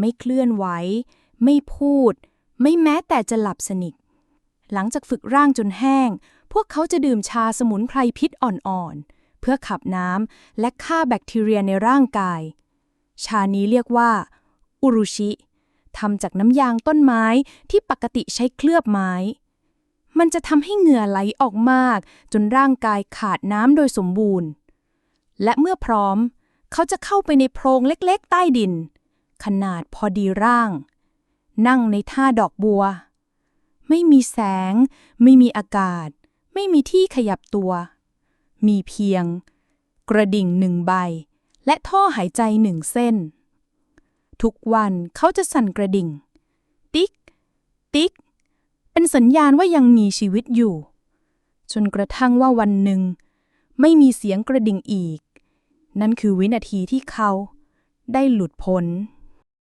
ไม่เคลื่อนไหว ไม่พูด ไม่แม้แต่จะหลับสนิท หลังจากฝึกร่างจนแห้ง พวกเขาจะดื่มชาสมุนไพรพิษอ่อนๆ เพื่อขับน้ำและฆ่าแบคทีเรียในร่างกาย ชานี้เรียกว่า อุรุชิทำจากน้ำยางต้นไม้ที่ปกติใช้เคลือบไม้ มันจะทำให้เหงื่อไหลออกมาก จนร่างกายขาดน้ำโดยสมบูรณ์ และเมื่อพร้อม เขาจะเข้าไปในโพรงเล็กๆ ใต้ดิน ขนาดพอดีร่าง นั่งในท่าดอกบัว ไม่มีแสง ไม่มีอากาศ ไม่มีที่ขยับตัว มีเพียง กระดิ่งหนึ่งใบ และท่อหายใจหนึ่งเส้น ทุกวันเขาจะสั่นกระดิ่ง ติ๊ก ติ๊ก เป็นสัญญาณว่ายังมีชีวิตอยู่ จนกระทั่งว่าวันหนึ่ง ไม่มีเสียงกระดิ่งอีก นั่นคือวินาทีที่เขาได้หลุดพ้น